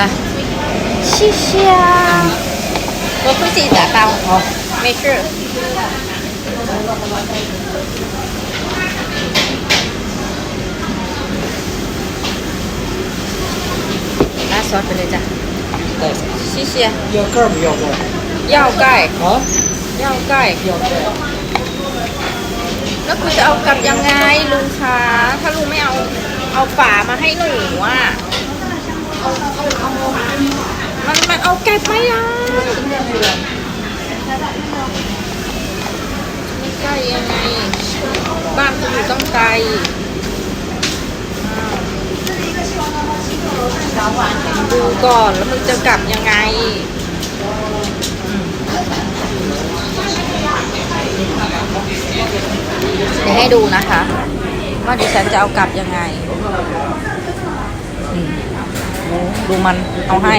啦，谢谢啊。我不自己打包哦，没事。拿ซอสไปเลยจ้ะ 对，谢谢。要盖儿不要盖儿？要盖，啊？要盖。要盖。 แล้วคุณจะเอากลับยังไงลุงคะถ้าลุงไม่เอาเอาฝามาให้หนูอ่ะมันมัน เอาเก็บไม่ได้ไม่ใกล้ยังไง บ้านคุณอยู่ต้องไกลดูก่อนแล้วมึงจะกลับยังไงเดี๋ยวให้ดูนะคะ ว่าดิฉันจะเอากลับยังไง ดูมันเอาให้